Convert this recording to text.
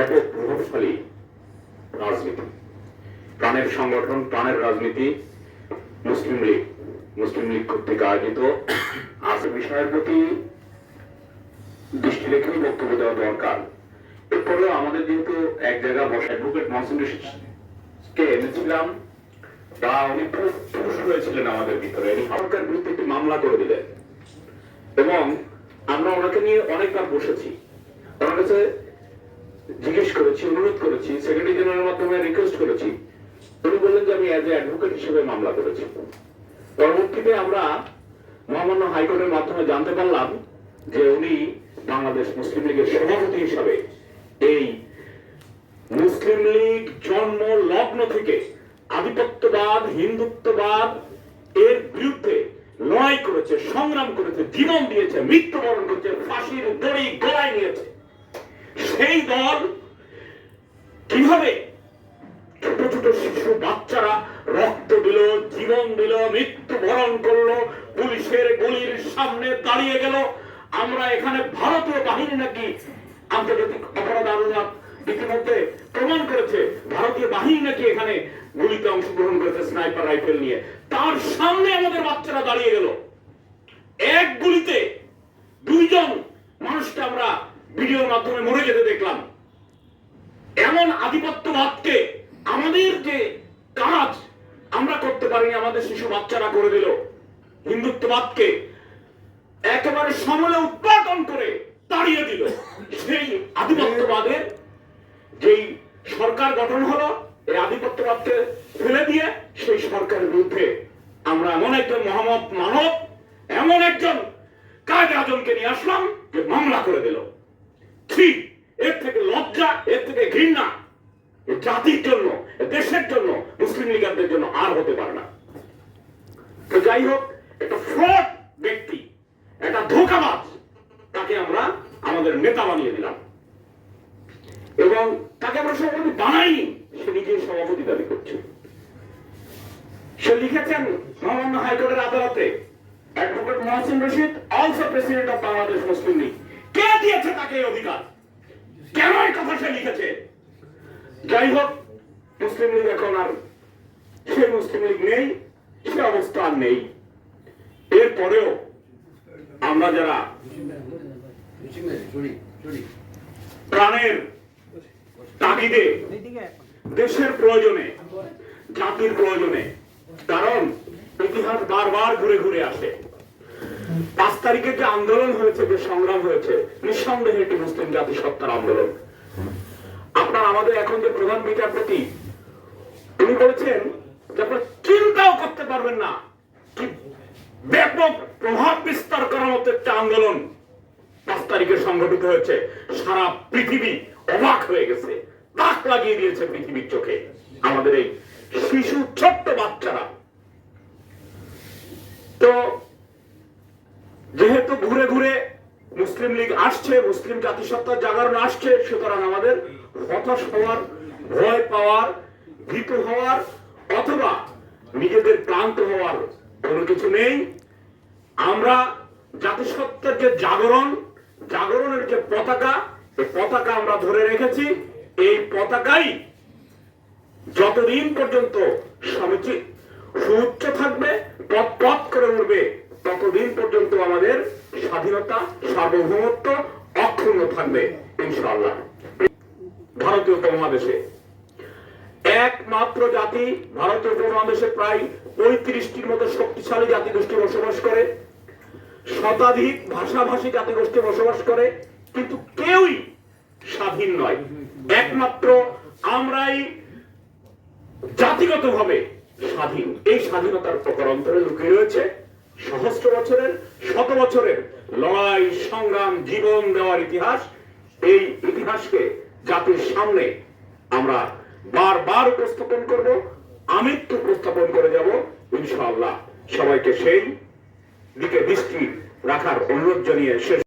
ব্যাপক প্রভাবশালী রাজনীতি। প্রাণের সংগঠন, প্রাণের রাজনীতি, মুসলিম লীগ। মুসলিম লীগ কর্তৃক আয়োজিত আজ বিষয়ের প্রতি দৃষ্টি রেখেই বক্তব্য দেওয়া দরকার। এরপরেও আমাদের যেহেতু এক জায়গা বসে অ্যাডভোকেট মহসিন কে এনেছিলাম বা উনি পুরুষ হয়েছিলেন আমাদের ভিতরে। উনি সরকার বিরুদ্ধে একটি মামলা করে দিলেন। এবং আমরা ওনাকে নিয়ে অনেকবার বসেছি। ওনার কাছে জিজ্ঞেস করেছি, অনুরোধ করেছি সেক্রেটারি জেনারেলের মাধ্যমে রিকোয়েস্ট করেছি। উনি বললেন যে আমি অ্যাজ এ অ্যাডভোকেট হিসেবে মামলা করেছি। পরবর্তীতে আমরা মহামান্য হাইকোর্টের মাধ্যমে জানতে পারলাম যে উনি বাংলাদেশ মুসলিম লীগের সভাপতি হিসাবে এই মুসলিম লীগ জন্ম লগ্ন থেকে আধিপত্যবাদ, হিন্দুত্ববাদ, এর বিরুদ্ধে লড়াই করেছে, সংগ্রাম করেছে, জীবন দিয়েছে, মৃত্যুবরণ করেছে, ফাঁসির দড়ি গলায় নিয়েছে। সেই দল কীভাবে ছোট ছোট শিশু বাচ্চারা রক্ত দিল, জীবন দিল, মৃত্যু বরণ করল, পুলিশের গুলির সামনে দাঁড়িয়ে গেল। আমরা এখানে ভারতীয় বাহিনী নাকি আন্তর্জাতিক অপরাধ আদালত ইতিমধ্যে প্রমাণ করেছে, ভারতীয় বাহিনী নাকি এখানে গুলিতে অংশগ্রহণ করেছে স্নাইপার রাইফেল নিয়ে। তার সামনে আমাদের বাচ্চারা দাঁড়িয়ে গেল। এক গুলিতে দুইজন মানুষকে আমরা ভিডিওর মাধ্যমে মরে যেতে দেখলাম। এমন আধিপত্যবাদকে আমাদের যে কাজ আমরা করতে পারিনি, আমাদের শিশু বাচ্চারা করে দিল। হিন্দুত্ববাদকে একেবারে সমলে উৎপাদন করে তাড়িয়ে দিল। সেই আধিপত্যবাদের যেই সরকার গঠন হলো, এই আধিপত্যবাদকে ফেলে দিয়ে সেই সরকারের বিরুদ্ধে আমরা এমন একজন মোহাম্মদ মানব, এমন একজন কায়দে আজমকে নিয়ে আসলাম যে মামলা করে দিল। ঠিক এর থেকে লজ্জা, এর থেকে ঘৃণা জাতির জন্য, দেশের জন্য, মুসলিম লীগারদের জন্য আর হতে পারে না। তো যাই হোক, একটা ফ্রড ব্যক্তি, একটা ধোকাবাজ, তাকে আমরা আমাদের নেতা বানিয়ে দিলাম। এবং তাকে আমরা সভাপতি বানাইনি, সে নিজেই সভাপতি দাবি করছে। সে লিখেছেন মহামান্য হাইকোর্টের আদালতে, advocate Mohsin Rashid also president of Bangladesh Muslim League. কে দিয়েছে তাকে এই অধিকার? কেন এই কথা সে লিখেছে? যাই হোক, মুসলিম লীগ এখন আর সেই মুসলিম লীগ নেই, সে অবস্থা আর নেই। এরপরেও আমরা যারা প্রাণের তাগিদে দেশের প্রয়োজনে, জাতির প্রয়োজনে, কারণ ইতিহাস বারবার ঘুরে ঘুরে আসে। পাঁচ তারিখে যে আন্দোলন হয়েছে, যে সংগ্রাম হয়েছে, নিঃসন্দেহে এটি মুসলিম জাতি সত্তার আন্দোলন। আপনার আমাদের এখন যে প্রধান বিচারপতি, উনি বলেছেন যে আপনারা চিন্তাও করতে পারবেন না কি ব্যাপক প্রভাব বিস্তার করার মতো একটা আন্দোলন পাঁচ তারিখে সংগঠিত হয়েছে। সারা পৃথিবী অবাক হয়ে গেছে। তাক লাগিয়ে দিয়েছে পৃথিবীর চোখে। আমাদের এই শিশু, ছোট্ট বাচ্চারা। তো যেহেতু ঘুরে ঘুরে মুসলিম লীগ আসছে, মুসলিম জাতিসত্তার জাগরণ আসছে, সুতরাং আমাদের হতাশ হওয়ার, ভয় পাওয়ার, ভীত হওয়ার, অথবা নিজেদের ক্লান্ত হওয়ার কোনো কিছু নেই। আমরা জাতিসত্তার যে জাগরণ, জাগরণের যে পতাকা, এই পতাকা আমরা ধরে রেখেছি। এই পতাকাই যতদিন পর্যন্ত সমীচীন সুউচ্চ থাকবে পথ পথ করে উঠবে, ততদিন পর্যন্ত আমাদের স্বাধীনতা, সার্বভৌমত্ব অক্ষুণ্ণ থাকবে ইনশাআল্লাহ। ভারতীয় উপমহাদেশে। একমাত্র জাতি ভারতীয় উপমহাদেশে প্রায় পঁয়ত্রিশটির মতো শক্তিশালী জাতিগোষ্ঠী বসবাস করে। শতাধিক ভাষাভাষী জাতিগোষ্ঠী বসবাস করে, কিন্তু কেউই স্বাধীন নয়। একমাত্র আমরাই জাতিগতভাবে স্বাধীন। এই স্বাধীনতার প্রকার অন্তরে লুকিয়ে রয়েছে। সহস্র বছরের, শত বছরের লড়াই, সংগ্রাম, জীবন দেওয়ার ইতিহাস, এই ইতিহাসকে জাতির সামনে আমরা বারবার উপস্থাপন করব তো উপস্থাপন করে যাব, ইনশাআল্লাহ। সবাইকে সেই দিকে দৃষ্টি রাখার অনুরোধ জানিয়ে শেষ